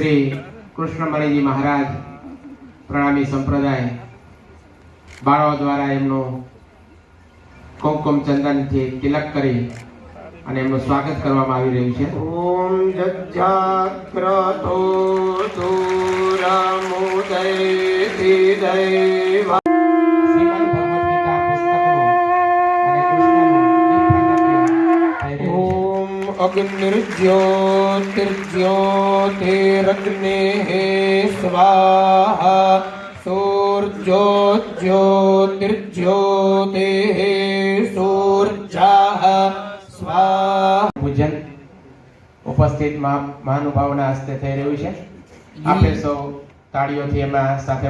શ્રી કૃષ્ણમણીજી મહારાજ, પ્રણામી સંપ્રદાય, બાળાઓ દ્વારા એમનો કુમકુમ ચંદનથી તિલક કરી અને એમનું સ્વાગત કરવામાં આવી રહ્યું છે. ઓમ જજાગ્રતો દૂરમુદય अग्निर्ज्योतिर्ज्योतिरग्नेः स्वाहा सूर्योज्योतिर्ज्योतिः सूर्जाः स्वाहा પૂજન ઉપસ્થિત મહા- મહાનુભાવોના હસ્તે થઈ રહ્યું છે આપણે સૌ તાળીઓથી એમાં સાથે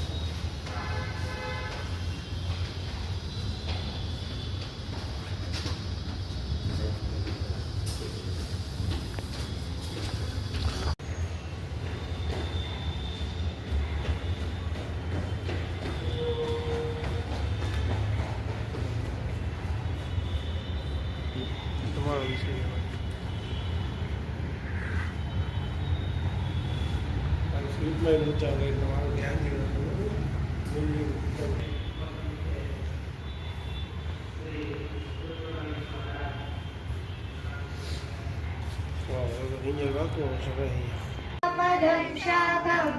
તમારો વિષય સ્લીપમાં એવું ચાલે એટલે મારું ધ્યાન નહીં અહીંયા વાંકો છે અહીંયા पदं शाकम्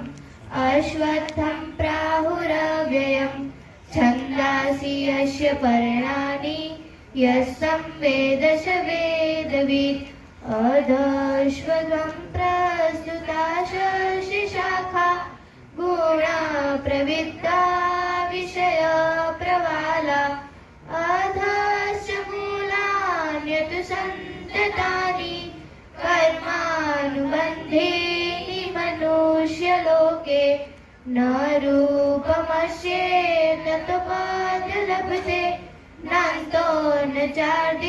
अश्वत्थं प्राहुरव्ययं छन्दासि यस्य पर्णानि यस्तं वेद स वेदवित् अधश्वत्वं प्रस्तुता शशिशाखा गुणा प्रवृत्ता विषया प्रवाला अधश्च मूलान्यतु सन्ततानि कर्मानुबन्धेनि मनुष्यलोके न रूपमस्येत तपद लभते નાસ્તો ને ચાર